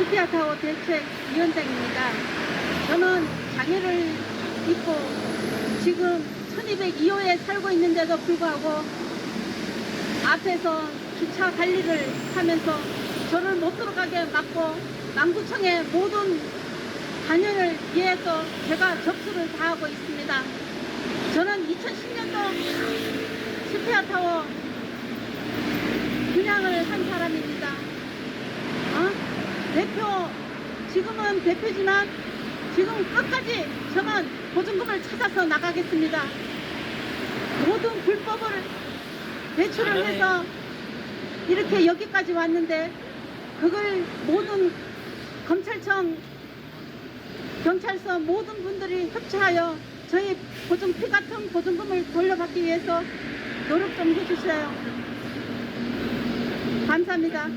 스피아타워 대책위원장입니다. 저는 장애를 입고 지금 1202호에 살고 있는데도 불구하고 앞에서 주차 관리를 하면서 저를 못 들어가게 막고 남구청의 모든 단연을 위해서 제가 접수를 다하고 있습니다. 저는 2010년도 스피아타워 분양을 한 사람입니다. 어? 대표, 지금은 대표지만 지금 끝까지 저는 보증금을 찾아서 나가겠습니다. 모든 불법을 대출을 해서 이렇게 여기까지 왔는데 그걸 모든 검찰청, 경찰서 모든 분들이 협조하여 저희 보증 피 같은 보증금을 돌려받기 위해서 노력 좀 해주세요. 감사합니다.